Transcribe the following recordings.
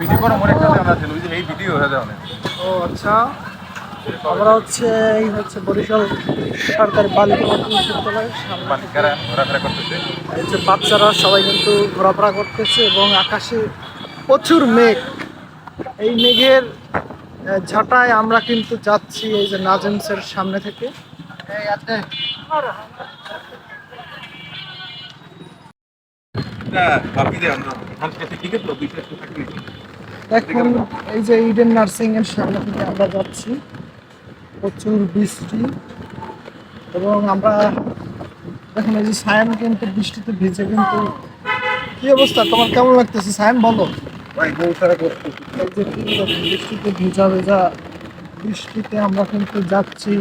Video করে মনে একটা আমরা ছিল এই ভিডিও হয়ে অনেক। ও আচ্ছা। আমরা হচ্ছে এই হচ্ছে বরিশাল সরকারি বালিকা বিদ্যালয়ের বালিকারা ঘোরাফেরা করতেছে। এই যে বাচ্চারা সবাই কিন্তু ঘোরাফেরা করতেছে এবং আকাশে প্রচুর মেঘ। এই মেঘের ঝাঁটায় আমরা কিন্তু যাচ্ছি এই যে নাজেমসের সামনে থেকে। আমরা এখান এই যে ইডেন নার্সিং এর সামনে থেকে আমরা যাচ্ছি প্রচুর বৃষ্টি এবং আমরা দেখুন এই যে সায়াম কিন্তু বৃষ্টিতে ভিজে কিন্তু কি অবস্থা? তোমার কেমন লাগতেছে? সায়াম বলো। বৃষ্টিতে ভিজা ভেজা বৃষ্টিতে আমরা কিন্তু যাচ্ছি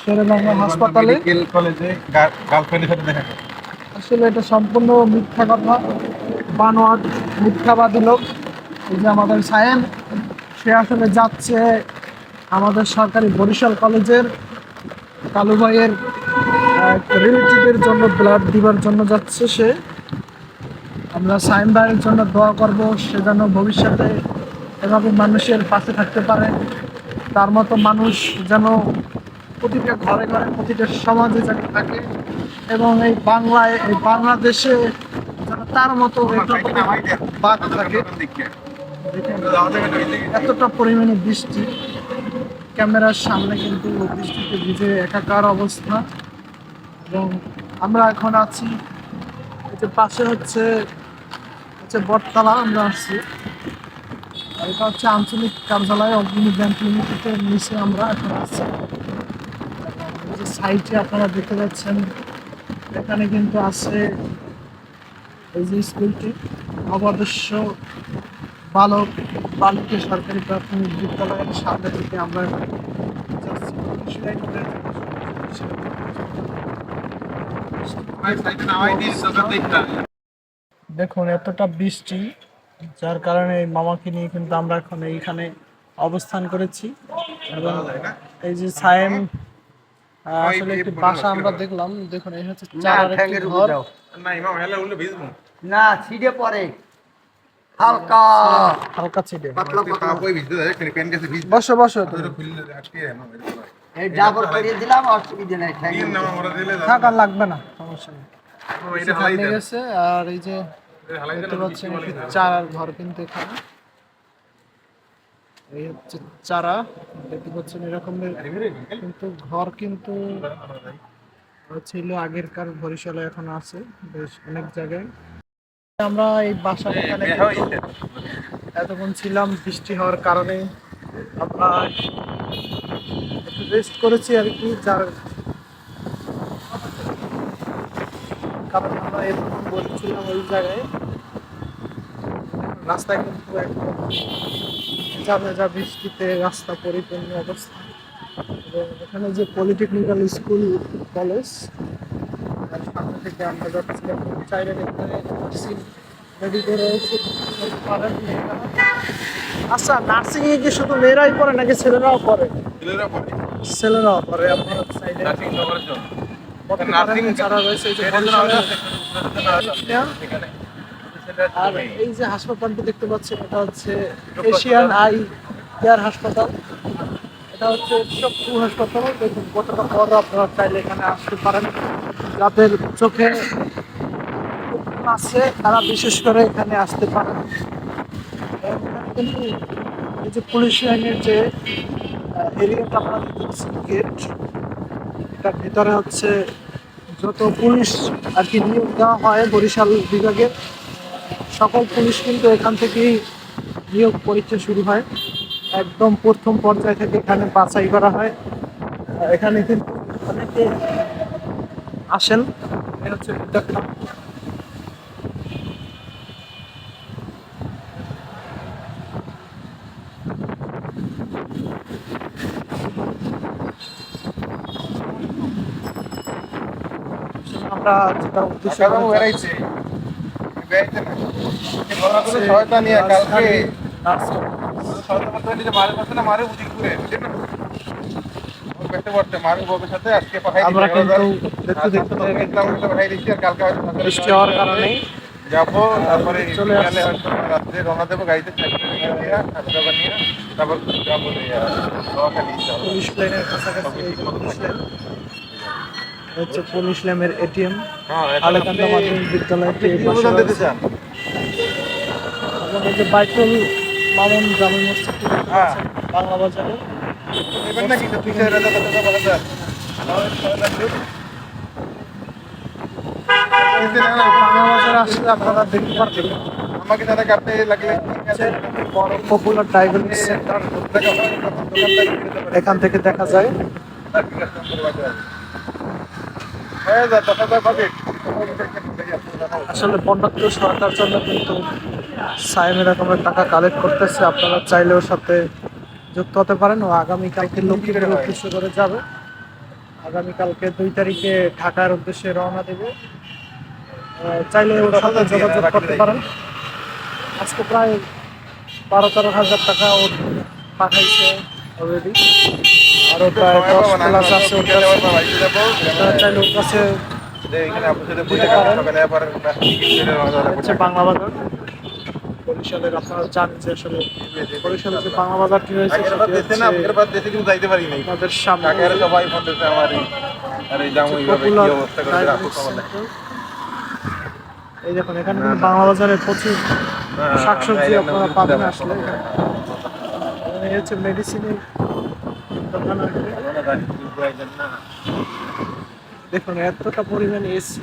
শেরেবাংলা হাসপাতালে। কলেজে গার্লফ্রেন্ডের সাথে দেখা আসলে এটা সম্পূর্ণ মিথ্যা কথা। বানোয়াট মিথ্যাবাদী লোক। এই যে আমাদের সায়েম সে আসলে যাচ্ছে আমাদের সরকারি বরিশাল কলেজের কালু ভাইয়ের রিলেটিভের জন্য ব্লাড দিবার জন্য যাচ্ছে সে। আমরা সায়েম ভাইয়ের জন্য দোয়া করব সে যেন ভবিষ্যতে এভাবে মানুষের পাশে থাকতে পারে। তার মতো মানুষ যেন প্রতিটা ঘরে ঘরে প্রতিটা সমাজে যেন থাকে এবং এই বাংলায় এই বাংলাদেশে যেন তার মতো বাঘ থাকে। এতটা পরিমাণে বৃষ্টি, ক্যামেরার সামনে কিন্তু বৃষ্টিতে ভিজে একাকার অবস্থা। এবং আমরা এখন আছি যে পাশে হচ্ছে হচ্ছে বটতলা, আমরা আসছি এটা হচ্ছে আঞ্চলিক কার্যালয় অগ্নি ব্যাংক লিমিটেডের নিচে আমরা এখন আছি। যে সাইটে আপনারা দেখতে পাচ্ছেন, এখানে কিন্তু আছে এই যে স্কুলটি নবাদর্শ বালক বালিকা সরকারি প্রাথমিক বিদ্যালয়ের সামনে থেকে আমরা দেখুন এতটা বৃষ্টি যার কারণে এই মামাকে নিয়ে কিন্তু আমরা এখন এইখানে অবস্থান করেছি। এবং এই যে সায়েম আসলে একটি বাসা আমরা দেখলাম। দেখুন এই হচ্ছে চার একটি ঘর। না ইমাম হেলা উঠলে ভিজবো। না ছিঁড়ে পড়ে। হালকা। হালকা ছিটে। পাতলা পাতলা। বই ভিজতে যায় পেন কাছে ভিজতে বসো বসো তুমি। ধরে আজকে এই ডাবর করিয়ে দিলাম অসুবিধা নেই ঠ্যাং তিন নামা মরা দিলে থাক আর লাগবে না সমস্যা নেই। এটা হালাই গেছে আর এই যে দেখতে পাচ্ছেন চারার ঘর কিন্তু এখানে। এই হচ্ছে চারা দেখতে পাচ্ছেন এরকমের কিন্তু ঘর কিন্তু ছিল আগেরকার বরিশালে এখন আছে বেশ অনেক জায়গায়। আমরা এই বাসার এখানে এতক্ষণ ছিলাম বৃষ্টি হওয়ার কারণে আমরা একটু রেস্ট করেছি আর কি যার কারণ আমরা এতক্ষণ বসেছিলাম ওই জায়গায়। রাস্তায় কিন্তু একদম ভেজা ভেজা বৃষ্টিতে রাস্তা পরিপূর্ণ অবস্থা। এবং এখানে যে পলিটেকনিক্যাল স্কুল কলেজ তার সামনে থেকে আমরা যাচ্ছিলাম। চাইলে করে। আচ্ছা নার্সিং এ কি শুধু মেয়েরাই পড়ে নাকি ছেলেরাও ছেলেরা পড়ে। ছেলেরাও পড়ে আপনার সাইডে নার্সিং করার জন্য। নার্সিং নার্সিং যারা রয়েছে এই যে এখানে আর এই যে হাসপাতালটি দেখতে পাচ্ছেন এটা হচ্ছে এশিয়ান আই কেয়ার হাসপাতাল। এটা হচ্ছে চক্ষু হাসপাতাল। দেখুন কতটা বড় আপনারা চাইলে এখানে আসতে পারেন। যাদের চোখে আছে, তারা বিশেষ করে এখানে আসতে পারে কিন্তু এই যে পুলিশ লাইনের যে এরিয়াটা আপনারা গেট এটার ভেতরে হচ্ছে যত পুলিশ আর কি নিয়োগ দেওয়া হয় বরিশাল বিভাগের সকল পুলিশ কিন্তু এখান থেকেই নিয়োগ পরীক্ষা শুরু হয়। একদম প্রথম পর্যায় থেকে এখানে বাছাই করা হয়। এখানে কিন্তু অনেকে আসেন। এই হচ্ছে বিদ্যার্থী। আমরা যেটা উদ্দেশ্য সহায়তা নিয়ে কালকে সহায়তা করতে যে মারে পাশে না মারে উচিত করে। আমরা কিন্তু দেখতে দেখতে বৃষ্টি হওয়ার কারণে যাব তারপরে চলে রাত্রে রওনা দেবো গাড়িতে তারপর যাব। পুলিশ লাইনের কাছাকাছি হচ্ছে এটিএম। হ্যাঁ, আলেকান্দা মাধ্যমিক যে বাইতুল মামুন জামে হ্যাঁ। বাংলা বাজারে। আপনারা আমাকে লাগলে। বড় পপুলার সেন্টার। এখান থেকে দেখা যায়। হয়ে। আসলে বন্যাত্ম সরকার জন্য কিন্তু সাইম এরকমের টাকা কালেক্ট করতেছে আপনারা চাইলেও সাথে যুক্ত হতে পারেন ও আগামীকালকে লক্ষ্মীপুরের উদ্দেশ্য করে যাবে। আগামীকালকে দুই তারিখে ঢাকার উদ্দেশ্যে রওনা দেবে। চাইলে ওর সাথে যোগাযোগ করতে পারেন। আজকে প্রায় বারো তেরো হাজার টাকা ও পাঠাইছে অলরেডি আরও প্রায় দশ প্লাস আছে ওর কাছে। চাইলে ওর কাছে বাংলা বাজার। বরিশালের আপনারা জানেন যে আসলে বরিশালের যে বাংলা বাজারটি হচ্ছে আমাদের সামনে এই দেখুন এখানে বাংলা বাজারে প্রচুর শাকসবজি আপনারা পাবেন আসলে। এখানে হচ্ছে মেডিসিনের দোকান দেখুন এতটা পরিমাণে এসি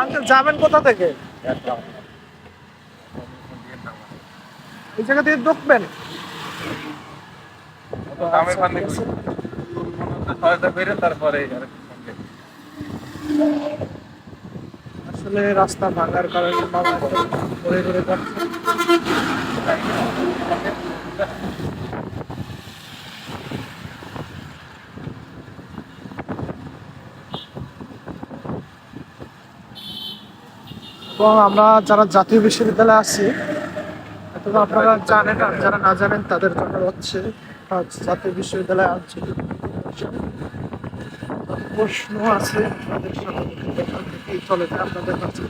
আঙ্কেল যাবেন কোথা থেকে? এই জায়গা থেকে ঢুকবেন। আসলে রাস্তা ভাঙার কারণে ঘুরে ঘুরে যাচ্ছে। এবং আমরা যারা জাতীয় বিশ্ববিদ্যালয়ে আছি তো আপনারা জানেন আর যারা না জানেন তাদের জন্য হচ্ছে জাতীয় বিশ্ববিদ্যালয়ে পরিষদ। প্রশ্ন আছে। তাদের সাথে চলে আপনাদের কাছে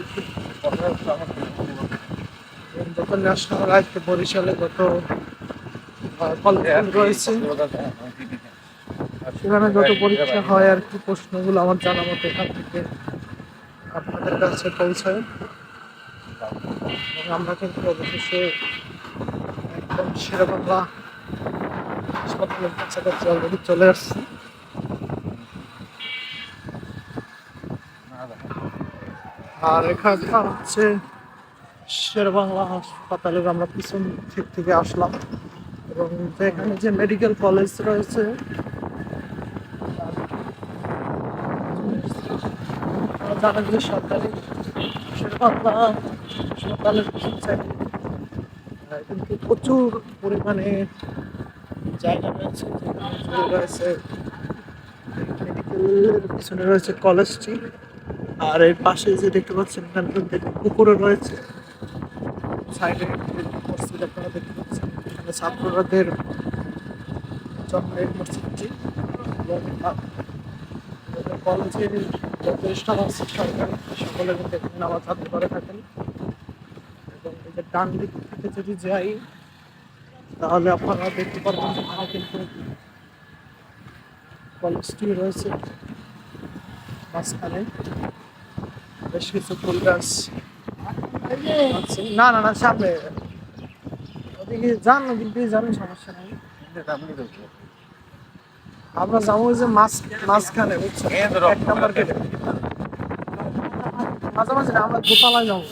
যত ন্যাশনাল আজকে বরিশালে কলেজ রয়েছে, সেখানে যত পরীক্ষা হয় আর কি প্রশ্নগুলো আমার জানা মতো এখান থেকে আপনাদের কাছে পৌঁছায়। এবং আমরা কিন্তু অবশেষে একদম শেরবাংলা হাসপাতালের কাছাকাছি অলরেডি চলে আসছি। আর এখানটা হচ্ছে শেরবাংলা হাসপাতালের আমরা পিছন দিক থেকে আসলাম। এবং এখানে যে মেডিকেল কলেজ রয়েছে জানেন যে সরকারি শেরবাংলা হাসপাতালের পিছন কিন্তু প্রচুর পরিমাণে জায়গা রয়েছে, যেখানে রয়েছে মেডিকেলের পিছনে রয়েছে কলেজটি আর এর পাশে যে দেখতে পাচ্ছেন, এখানে পুকুরও রয়েছে। সাইডে মসজিদ আপনারা দেখতে পাচ্ছেন, এখানে ছাত্রদের জন্য মসজিদটি কলেজের যত স্টাফ আছে, সরকারি সকলে কিন্তু এখানে নামাজ আদায় করে থাকেন। ডান দিক থেকে যদি যাই তাহলে আপনারা দেখতে পারবেন এখানে কিন্তু কলেজটি রয়েছে। মাঝখানে বেশ কিছু ফুল গাছ। না না না সামনে। ওদিকে যান ওদিক যাবেন সমস্যা নেই। আমরা যাব যে মাছ মাঝখানে তো এক নাম্বার গেটে। মাঝামাঝি আমরা দোতলায় যাব।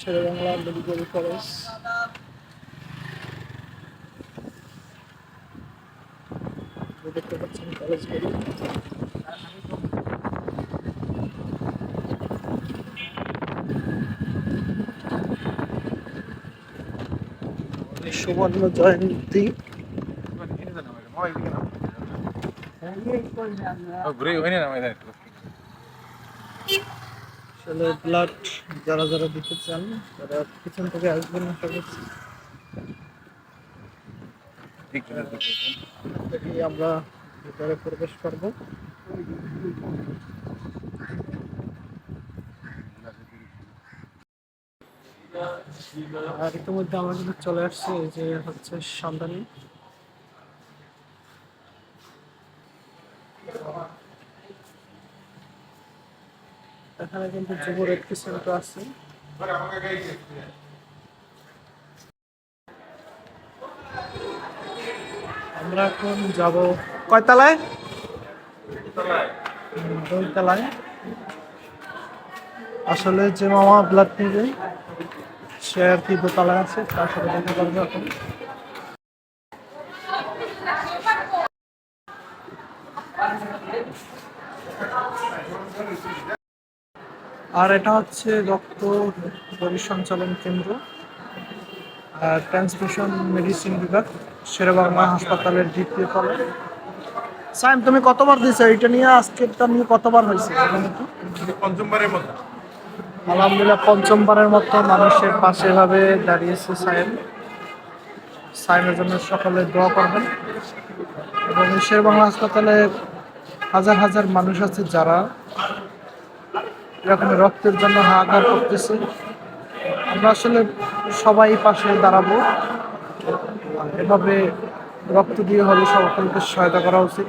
শেরেবাংলা মেডিকেল কলেজ দেখতে পাচ্ছেন কলেজগুলি সুবর্ণ জয়ন্তী। হ্যাঁ, ঘুরে ওখানে নামাই দেয় আসলে ব্লাড যারা যারা দিতে চান, তারা পিছন থেকে আসবেন আশা করছি। আমরা ভিতরে প্রবেশ করব। আর ইতিমধ্যে আমরা কিন্তু চলে আসছি যে হচ্ছে সন্ধানী। এখানে কিন্তু যুব রেড সেন্টার আছে। আমরা এখন যাব কয়তলায়? দুইতলায়। আসলে যে মামা ব্লাড নিবে সে আর কি দোতলায় আছে তার সাথে দেখা করব এখন। আর এটা হচ্ছে রক্ত পরিসঞ্চালন কেন্দ্র ট্রান্সমিশন মেডিসিন বিভাগ শেরেবাংলা হাসপাতালের দ্বিতীয় তলা সাইম তুমি কতবার দিছো এটা নিয়ে আজকে আজকেরটা নিয়ে কতবার হয়েছে? পঞ্চমবারের মতো। আলহামদুলিল্লাহ পঞ্চমবারের মতো মানুষের পাশে ভাবে দাঁড়িয়েছে সাইম। সাইমের জন্য সকলে দোয়া করবেন। এবং শেরবাংলা হাসপাতালে হাজার হাজার মানুষ আছে যারা এরকম রক্তের জন্য হাহাকার করতেছে। আমরা আসলে সবাই পাশে দাঁড়াবো। এভাবে রক্ত দিয়ে হলে সকলকে সহায়তা করা উচিত।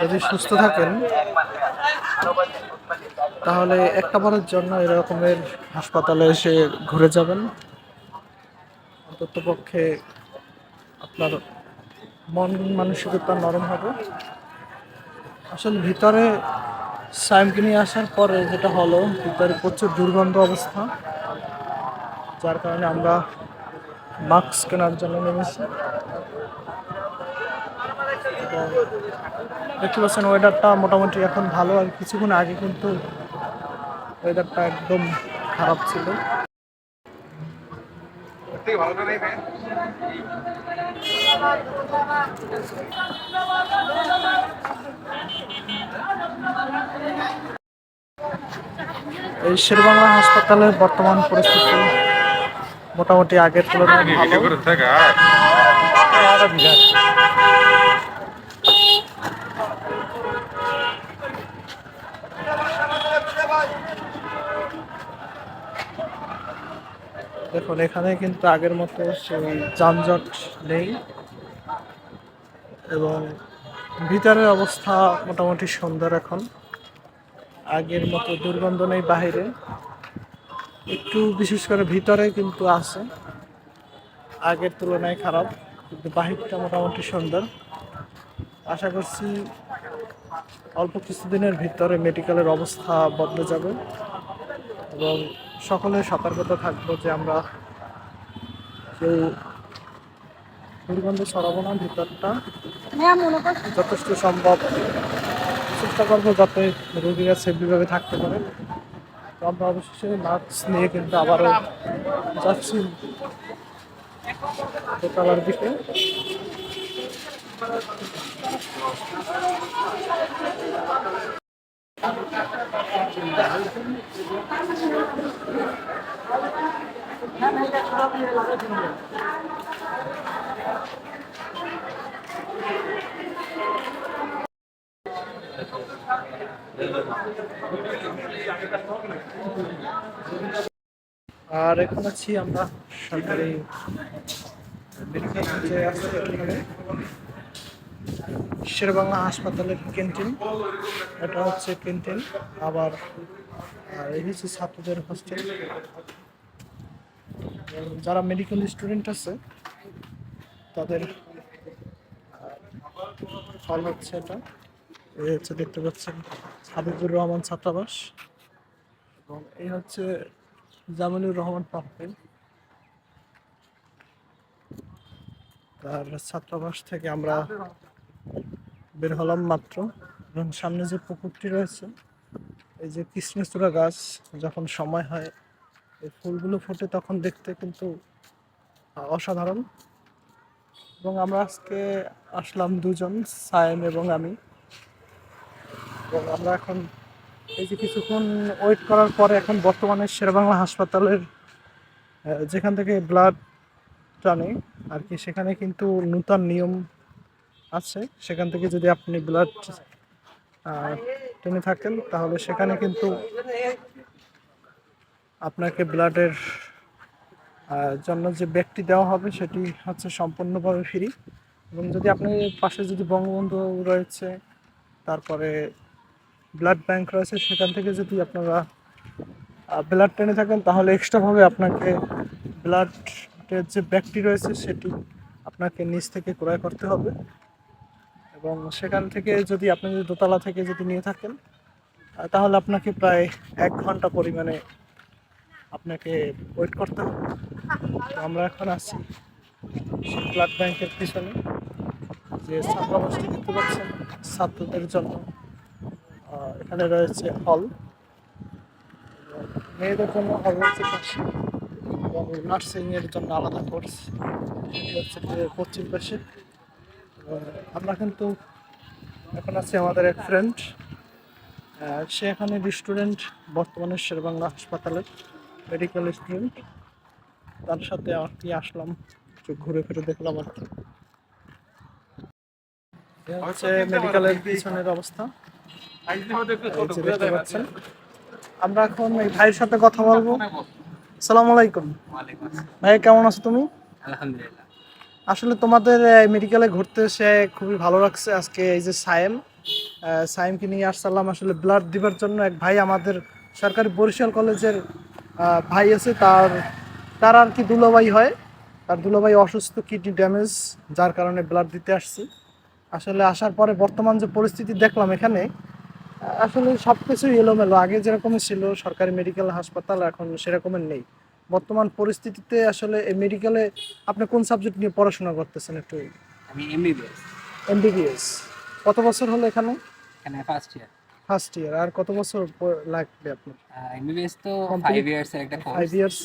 যদি সুস্থ থাকেন, তাহলে একটা বারের জন্য এরকমের হাসপাতালে এসে ঘুরে যাবেন। অন্তত আপনার মন মানসিকতা নরম হবে। আসলে ভিতরে সাইমকে নিয়ে আসার পরে যেটা হলো, ভিতরে প্রচুর দুর্গন্ধ অবস্থা, যার কারণে আমরা মাস্ক কেনার জন্য নেমেছি। দেখতে পাচ্ছেন ওয়েদারটা মোটামুটি এখন ভালো, আর কিছুক্ষণ আগে কিন্তু ওয়েদারটা একদম খারাপ ছিল। থেকে ভালো ভাই। এই শেরবাংলা হাসপাতালের বর্তমান পরিস্থিতি মোটামুটি আগের তুলনায় ভালো ভিডিও করে থাকা দেখুন, এখানে কিন্তু আগের মতো সেই যানজট নেই এবং ভিতরের অবস্থা মোটামুটি সুন্দর এখন। আগের মতো দুর্গন্ধ নেই বাহিরে। একটু বিশেষ করে ভিতরে কিন্তু আছে। আগের তুলনায় খারাপ, কিন্তু বাহিরটা মোটামুটি সুন্দর। আশা করছি অল্প কিছুদিনের ভিতরে মেডিকেলের অবস্থা বদলে যাবে এবং সকলে সতর্কতা থাকব যে আমরা কেউ দুর্গন্ধ ছড়াবো না ভিতরটা যথেষ্ট সম্ভব। চেষ্টা করব যাতে রোগীরা সেফলিভাবে থাকতে পারে। তো আমরা অবশেষে মাস্ক নিয়ে কিন্তু আবারও যাচ্ছি দোতলার দিকে। আর এখন আছি আমরা সরকারি শেরবাংলা হাসপাতালের ক্যান্টিন এটা হচ্ছে ক্যান্টিন আবার আর এই হচ্ছে ছাত্রদের হোস্টেল যারা মেডিকেল স্টুডেন্ট আছে, তাদের হল হচ্ছে এটা। এই হচ্ছে দেখতে পাচ্ছেন হাবিবুর রহমান ছাত্রাবাস। এবং এই হচ্ছে জামিনুর রহমান পাপ্পেল তার ছাত্রাবাস থেকে আমরা বের হলাম মাত্র। এবং সামনে যে পুকুরটি রয়েছে এই যে কৃষ্ণচূড়া গাছ, যখন সময় হয়, এই ফুলগুলো ফোটে তখন দেখতে কিন্তু অসাধারণ। এবং আমরা আজকে আসলাম দুজন, সায়েম এবং আমি। এবং আমরা এখন এই যে কিছুক্ষণ ওয়েট করার পরে এখন বর্তমানে শেরবাংলা হাসপাতালের যেখান থেকে ব্লাড টানে, আর কি সেখানে কিন্তু নূতন নিয়ম আছে। সেখান থেকে যদি আপনি ব্লাড টেনে থাকেন, তাহলে সেখানে কিন্তু আপনাকে ব্লাডের জন্য যে ব্যক্তি দেওয়া হবে সেটি হচ্ছে সম্পূর্ণভাবে ফ্রি। এবং যদি আপনি পাশে যদি বঙ্গবন্ধু রয়েছে, তারপরে ব্লাড ব্যাংক রয়েছে, সেখান থেকে যদি আপনারা ব্লাড টেনে থাকেন, তাহলে এক্সট্রাভাবে আপনাকে ব্লাডের যে ব্যাগটি রয়েছে, সেটি আপনাকে নিচ থেকে ক্রয় করতে হবে। এবং সেখান থেকে যদি আপনি যদি দোতলা থেকে যদি নিয়ে থাকেন তাহলে আপনাকে প্রায় এক ঘণ্টা পরিমাণে আপনাকে ওয়েট করতে হবে। তো আমরা এখন আছি ব্লাড ব্যাংকের পিছনে, যে ছাত্রাবাসটি দেখতে পাচ্ছেন, ছাত্রদের জন্য এখানে রয়েছে হল। মেয়েদের জন্য হল রয়েছে পাশে, এবং নার্সিং এর জন্য আলাদা কোর্স। হচ্ছে পশ্চিম পাশে। আমরা কিন্তু এখন আছি আমাদের এক ফ্রেন্ড সে এখানে স্টুডেন্ট বর্তমানে শেরবাংলা হাসপাতালের মেডিকেল স্টুডেন্ট তার সাথে আর কি আসলাম একটু ঘুরে ফিরে দেখলাম আর কি। হচ্ছে মেডিকেলের পিছনের অবস্থা। দেখতে পাচ্ছেন। আমরা এখন এই ভাইয়ের সাথে কথা বলব। আসসালামু আলাইকুম। ভাই কেমন আছো তুমি? আলহামদুলিল্লাহ। আসলে তোমাদের মেডিকেলে ঘুরতে এসে খুবই ভালো লাগছে আজকে এই যে সায়েম। সায়েমকে নিয়ে আসসালাম আসলে ব্লাড দিবার জন্য। এক ভাই আমাদের সরকারি বরিশাল কলেজের ভাই আছে, তার তার আর কি দুলোভাই হয়। তার দুলোভাই অসুস্থ কিডনি ড্যামেজ যার কারণে ব্লাড দিতে আসছি। আসলে আসার পরে বর্তমান যে পরিস্থিতি দেখলাম এখানে, আসলে সব কিছুই এলোমেলো। আগে যেরকম ছিল, সরকারি মেডিকেল হাসপাতাল, এখন সেরকমের নেই। বর্তমান পরিস্থিতিতে আসলে মেডিকেলে আপনি কোন সাবজেক্ট নিয়ে পড়াশোনা করতেছেন একটু? আমি এমবিবিএস এমবিবিএস কত বছর হলো এখানে? এখানে ফার্স্ট ইয়ার ফার্স্ট ইয়ার আর কত বছর লাগবে আপনার? এমবিবিএস তো Complete- ফাইভ ইয়ার্স এর একটা কোর্স ইয়ার্স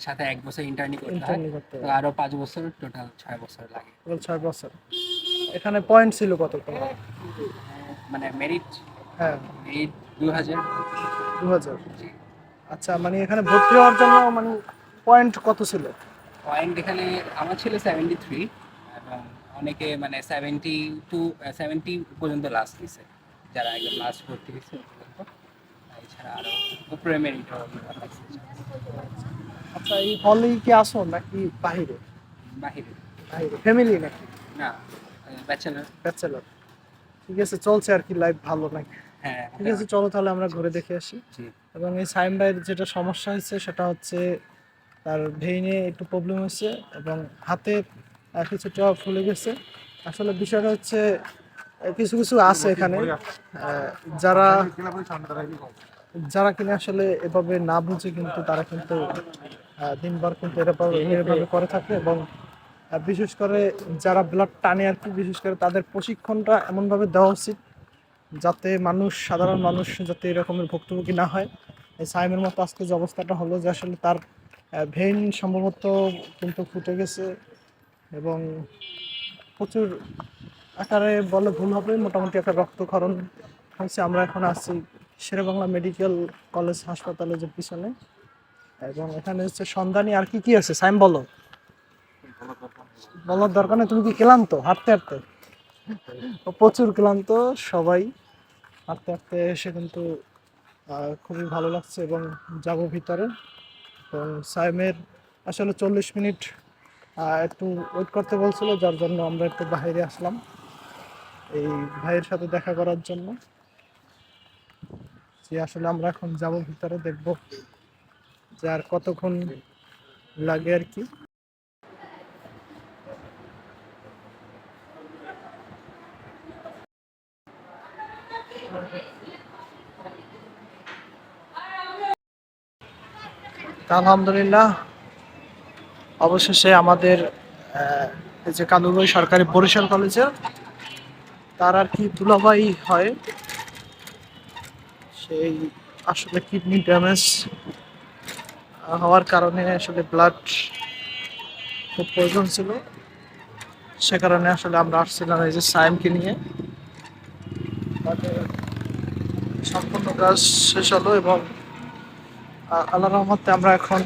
সাথে এক বছর ইন্টার্নি করতে হয়। তো আরও পাঁচ বছর টোটাল ছয় বছর লাগে। হবে ছয় বছর। এখানে পয়েন্ট ছিল কত মানে মেরিট হ্যাঁ। মেরিট দু হাজার দু হাজার আচ্ছা মানে এখানে ভর্তি হওয়ার জন্য মানে পয়েন্ট কত ছিল? পয়েন্ট এখানে আমার ছিল সেভেন্টি থ্রি এবং অনেকে মানে সেভেন্টি টু সেভেন্টি পর্যন্ত লাস্ট দিছে যারা একদম লাস্ট ভর্তি হয়েছে এছাড়া আরও উপরে মেরিটও আচ্ছা এই হলেই কি আসো নাকি বাহিরে? বাহিরে। বাহিরে ফ্যামিলি নাকি? না ব্যাচেলার ব্যাচেলার ঠিক আছে চলছে আর কি লাইফ ভালো নাকি? হ্যাঁ ঠিক আছে চলো তাহলে আমরা ঘুরে দেখে আসি। এবং এই সাইম ভাইয়ের যেটা সমস্যা হয়েছে সেটা হচ্ছে তার ভেইনে একটু প্রবলেম হয়েছে এবং হাতে কিছুটা ফুলে গেছে। আসলে বিষয়টা হচ্ছে কিছু কিছু আছে এখানে। যারা যারা কিনা আসলে এভাবে না বুঝে কিন্তু তারা কিন্তু আহ, দিনভর কিন্তু এভাবে করে থাকে এবং বিশেষ করে যারা ব্লাড টানে আর কি বিশেষ করে তাদের প্রশিক্ষণটা এমনভাবে দেওয়া উচিত যাতে মানুষ, সাধারণ মানুষ যাতে এরকমের ভুক্তভোগী না হয়। এই সাইমের মতো আজকে যে অবস্থাটা হলো যে আসলে তার ভেইন সম্ভবত কিন্তু ফুটে গেছে এবং প্রচুর আকারে বলে ভুল হবে, মোটামুটি একটা রক্তক্ষরণ হয়েছে। আমরা এখন আছি শেরেবাংলা মেডিকেল কলেজ হাসপাতালে যে পিছনে। এবং এখানে হচ্ছে সন্ধানী আর কি কি আছে? সাইম, বলো। বলার দরকার নেই, তুমি কি ক্লান্ত? হাঁটতে হাঁটতে? প্রচুর ক্লান্ত, সবাই। হাঁটতে হাঁটতে এসে কিন্তু খুবই ভালো লাগছে এবং যাব ভিতরে। এবং সাইমের আসলে চল্লিশ মিনিট একটু ওয়েট করতে বলছিল, যার জন্য আমরা একটু বাইরে আসলাম এই ভাইয়ের সাথে দেখা করার জন্য। যে আসলে আমরা এখন যাব ভিতরে, দেখব যে আর কতক্ষণ লাগে আর কি। আলহামদুলিল্লাহ, অবশেষে আমাদের যে কালুবাই সরকারি বরিশাল কলেজের তার আর কি দুলাভাই হয়। সেই আসলে কিডনি ড্যামেজ হওয়ার কারণে আসলে ব্লাড খুব প্রয়োজন ছিল। সে কারণে আসলে আমরা আসছিলাম এই যে সায়েমকে নিয়ে। সম্পূর্ণ কাজ শেষ হলো এবং আল্লাহ রহমতে আমরা এখন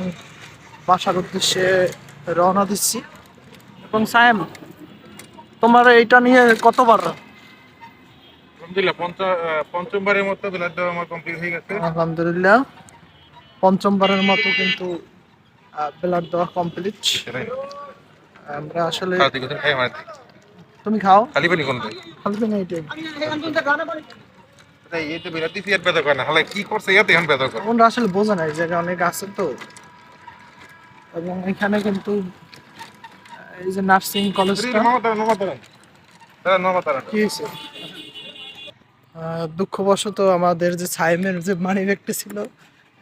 বাসার উদ্দেশ্যে রওনা দিচ্ছি। এবং সায়েম তোমার এইটা নিয়ে কতবার? আলহামদুলিল্লাহ পঞ্চমবারের মতো ব্লাড দেওয়া আমার কমপ্লিট হয়ে গেছে। আলহামদুলিল্লাহ পঞ্চমবারের মতো কিন্তু ব্লাড দেওয়া কমপ্লিট আমরা আসলে খাই আমার তুমি খাও। খালি পানি খালি না এটাই তাই এই তো বিরাট দিছি আর ব্যথা করে না হালাই কি করছে ইয়াতে এখন ব্যথা করে? ওরা আসলে বোঝে না এই জায়গায় অনেক আছে তো। এবং এখানে কিন্তু এই যে নার্সিং কলেজটা কি হয়েছে? দুঃখবশত আমাদের যে সাইমের যে মানি ব্যাগটি ছিল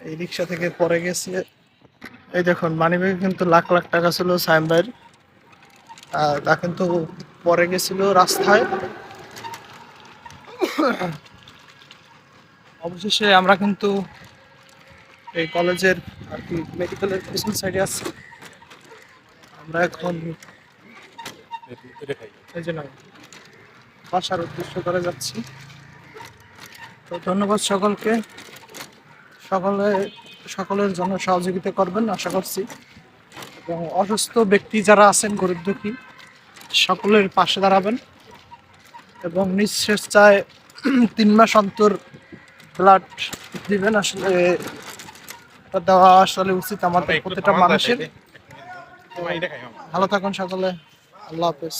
এই রিক্সা থেকে পরে গেছে। এই দেখুন মানি ব্যাগে কিন্তু লাখ লাখ টাকা ছিল সাইম ভাইয়ের। তা কিন্তু পরে গেছিল রাস্তায়। অবশেষে আমরা কিন্তু এই কলেজের আর কি মেডিকেলের পিছন সাইডে আছি। আমরা এখন এই যে বাসার উদ্দেশ্য করে যাচ্ছি। তো ধন্যবাদ সকলকে। সকলে, সকলের জন্য সহযোগিতা করবেন, আশা করছি। এবং অসুস্থ ব্যক্তি যারা আছেন, গরিব দুঃখী, সকলের পাশে দাঁড়াবেন। এবং স্বেচ্ছায় তিন মাস অন্তর ব্লাড দিবেন আসলে দেওয়া আসলে উচিত আমাদের প্রত্যেকটা মানুষের। ভালো থাকুন সকলে। আল্লাহ হাফেজ।